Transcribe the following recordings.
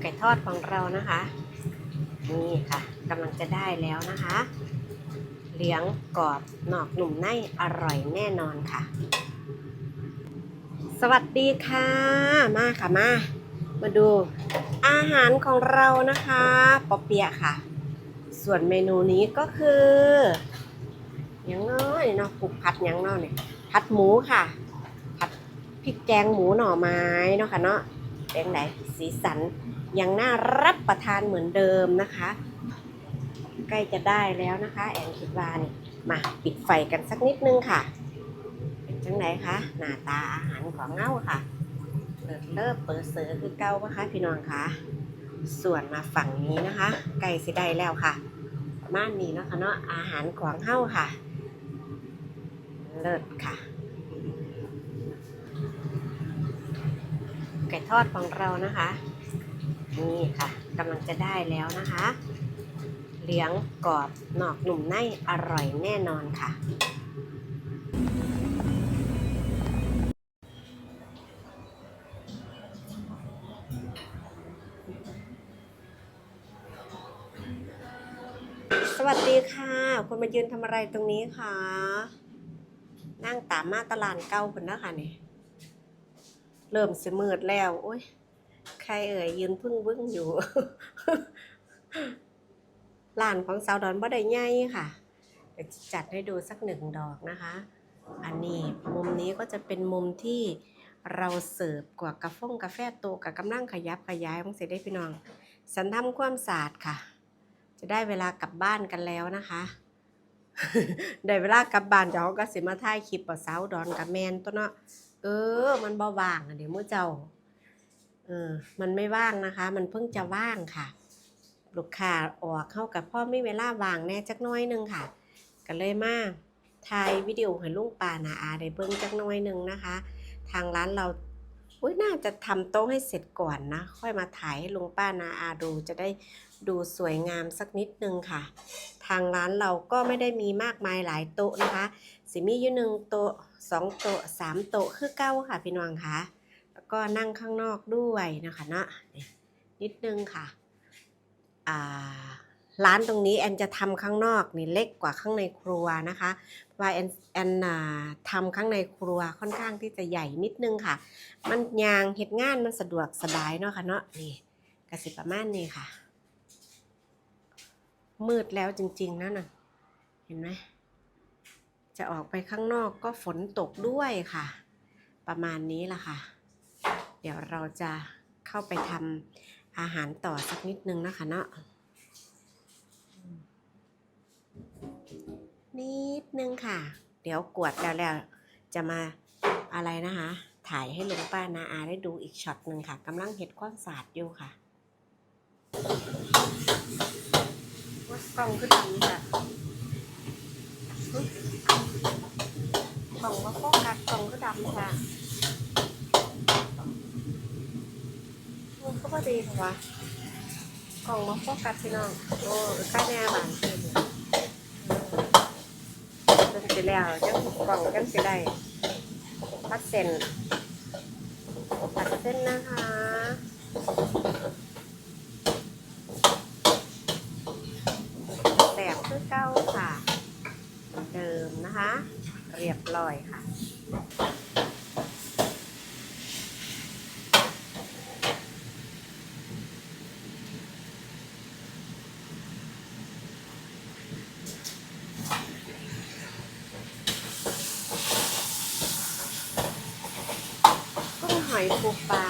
ไก่ทอดของเรานะคะ นี่ค่ะกำลังจะได้แล้วนะคะ เหลียงกรอบนอกหนุ่มในอร่อยแน่นอนค่ะ สวัสดีค่ะ มาค่ะมา มาดูอาหารของเรานะคะปอเปียะค่ะ ส่วนเมนูนี้ก็คือยังน้อยเนาะปลูกผัดยังน้อยเนี่ยผัดหมูค่ะ ผัดพริกแกงหมูหน่อไม้เนาะค่ะเนาะเป็นไหนสีสัน ยังน่ารับประทานเหมือนเดิมนะคะ ใกล้จะได้แล้วนะคะ แอนคิดว่านี่มาปิดไฟกันสักนิดนึงค่ะ เป็นจังไหนคะหน้าตาอาหารของเงาค่ะเปิดเลิบเปิดเสือคือเก้าปะคะพี่น้องคะส่วนมาฝั่งนี้นะคะ ไก่สิได้แล้วค่ะประมาณนี้นะคะเนาะอาหารของเฮาค่ะ เลิศค่ะ ไก่ทอดของเรานะคะ นี่ค่ะกำลังจะได้แล้วนะคะเหลียงกรอบนอกหนุ่มในอร่อยแน่นอนค่ะ สวัสดีค่ะ คุณมายืนทำอะไรตรงนี้คะนั่งตามมาตลาดเก่าคนนะค่ะนี่เริ่มสมืดแล้ว โอ้ย รเอ่ยยืนพึ่งบึ้งอยู่ร้านของสาวดอนบ่ได้ใหญ่ค่ะเดี๋ยวจัดให้ดูสักหนึ่งดอกนะคะ อันนี้มุมนี้ก็จะเป็นมุมที่เราเสิร์ฟกว่ากาแฟงกาแฟโตกับกำลังขยับขยายของเสได็จพี่น้อง สันทำความสะอาดค่ะ จะได้เวลากลับบ้านกันแล้วนะคะได้เวลากลับบ้านเดี๋ยวเราก็สิมาถ่ายคลิปกับสาวดอนกับแมนตัวเนาะเออ มันเบาว่างอะเดี๋ยวมู่เจ้า ออมันไม่ว่างนะคะ มันเพิ่งจะว่างค่ะ ลูกค้าออกเข้ากับพ่อไม่เวลาว่างแน่จักน้อยนึงค่ะ ก็เลยมาถ่ายวิดีโอให้ลุงปานาอาได้เบิ่งจักน้อยนึงนะคะ ทางร้านเราอุ้ยน่าจะทำโต๊ะให้เสร็จก่อนนะ ค่อยมาถ่ายให้ลุงป้านาอาดูจะได้ดูสวยงามสักนิดนึงค่ะ ทางร้านเราก็ไม่ได้มีมากมายหลายโต๊ะนะคะ สิมีอยู่หนึ่งโต๊ะสองโต๊ะสามโต๊ะคือเก้าค่ะพี่น้องคะแล้ว ก็นั่งข้างนอกด้วยนะคะเนาะนิดนึงค่ะร้านตรงนี้แอนจะทำข้างนอกนี่เล็กกว่าข้างในครัวนะคะเพราะว่าแอนแอนทำข้างในครัวค่อนข้างที่จะใหญ่นิดนึงค่ะ มันยางเฮ็ดงานมันสะดวกสบายเนาะค่ะเนาะนี่กสิประมาณนี้ค่ะ มืดแล้วจริงๆนะน่ะเห็นไหมจะออกไปข้างนอกก็ฝนตกด้วยค่ะ ประมาณนี้ล่ะค่ะ เดี๋ยวเราจะเข้าไปทำอาหารต่อสักนิดนึงนะคะเนาะนิดนึงค่ะ เดี๋ยวกวดแล้วแล้วจะมาอะไรนะคะ ถ่ายให้ลุงป้านาอาได้ดูอีกช็อตหนึ่งค่ะกำลังเห็ดความสะอาดอยู่ค่ะว่ากล้องขึ้นดำค่ะกล่องมาโฟกัสกล่องก็ดำค่ะ นก็พอดีค่ะวะกล่องมาโฟกัสพี่น้อง โอ้ใกล้แน่บานเต็มจนสิแล้วจังกล่องจังสิได้พัดเส้นพัดเส้นนะคะแสบคือเก้าค่ะ เดิมนะคะ เรียบร้อยค่ะ กุ้งห อยปูปลา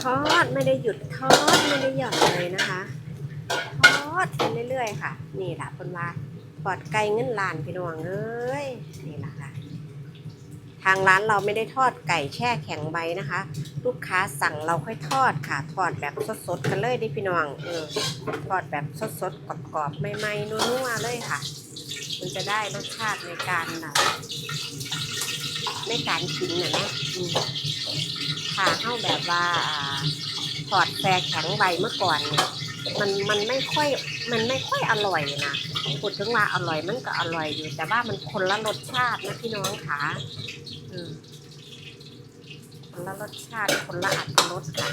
ทอดไม่ได้หยุดทอดไม่ได้หย่อนเลยนะคะ ทอดไปเรื่อยๆค่ะ นี่แหละคนว่า ปอดไก่เงินล้านพี่น้องเอ้ยนี่แหละค่ะ ทางร้านเราไม่ได้ทอดไก่แช่แข็งไว้นะคะ ลูกค้าสั่งเราค่อยทอดค่ะ ทอดแบบสดๆกันเลยดิพี่น้องเออทอดแบบสดๆกรอบๆใหม่ๆนัวๆเลยค่ะ มันจะได้รสชาติในการแบบในการกินนะนะอืมถ้าเข้าแบบว่าอ่าถอดแฟร์แข็งใบเมื่อก่อน มันมันไม่ค่อยมันไม่ค่อยอร่อยนะ พูดถึงว่าอร่อยมันก็อร่อยอยู่ แต่ว่ามันคนละรสชาตินะพี่น้องค่ะอืมคนละรสชาติคนละอัตรสค่ะ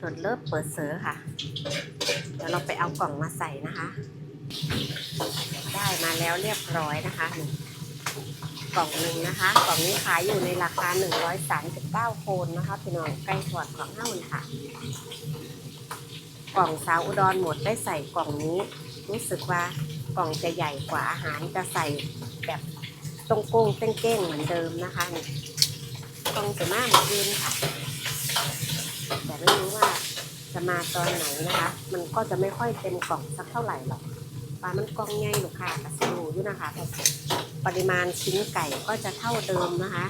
ส่วนเลิฟเปิดเสือค่ะ เดี๋ยวเราไปเอากล่องมาใส่นะคะ ได้มาแล้วเรียบร้อยนะคะนี่กล่องหนึ่งนะคะ กล่องนี้ขายอยู่ในราคา 139โคนนะคะพี่น้องใกล้ถอดของเท่าเลยค่ะ กล่องสาวอุดรหมดได้ใส่กล่องนี้ รู้สึกว่ากล่องจะใหญ่กว่าอาหารจะใส่แบบตรงโก้งเต้งๆเหมือนเดิมนะคะนี่กล่องจะมาเหมือนเดิมค่ะ แต่ไม่รู้ว่าจะมาตอนไหนนะคะ มันก็จะไม่ค่อยเต็มกล่องสักเท่าไหร่หรอกปลามันกล่องใหญ่ลูกค้ากระสูอยู่นะคะปริมาณชิ้นไก่ก็จะเท่าเดิมนะคะ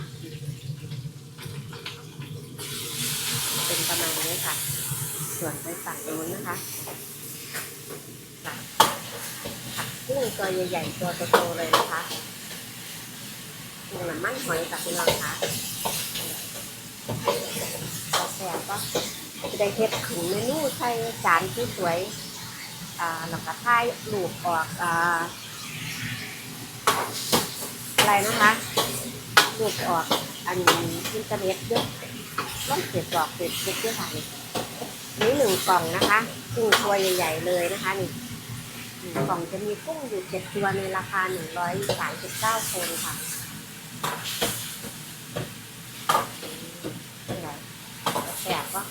เป็นประมาณนี้ค่ะ ส่วนไปฝั่งนู้นนะคะ กุ้งตัวใหญ่ๆตัวโตๆเลยนะคะกุ้งน้ำมันหอยกับพี่น้องค่ะแซ่บก็จะได้เฮ็ดถึงเมนูใส่จานที่สวยอ่าแล้วก็ถ่ายรูปออกอ่าอะไรนะคะรูปออกอันอินเทอร์เน็ตเยอะล่องเสียบออกเสียบเยอะด้วยค่ะนี่หนึ่งกล่องนะคะกุ้งตัวใหญ่ ๆ เลยนะคะนี่ หนึ่งกล่องจะมีกุ้งอยู่เจ็ดตัวในราคาหนึ่งร้อยสามสิบเก้าคนค่ะแหละแสบก็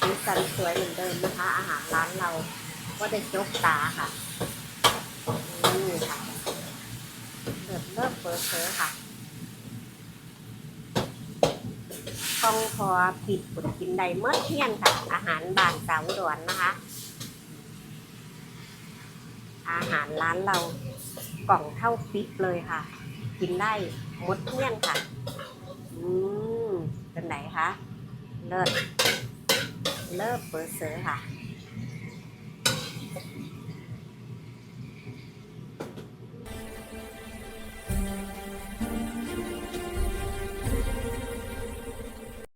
สีสันสวยเหมือนเดิมนะคะ อาหารร้านเราก็ได้จกตาค่ะนี่ค่ะเริ่มเริ่มเปิดเผยค่ะกล้องพอปิดปุ่นกินได้เมื่อเที่ยงค่ะ อาหารบานสาวดวนนะคะ อาหารร้านเรากล่องเท่าปิ๊บเลยค่ะ กินได้หมดเที่ยงค่ะ อืมเป็นไหนคะ เลิศเลิศเปิดเซอร์ค่ะ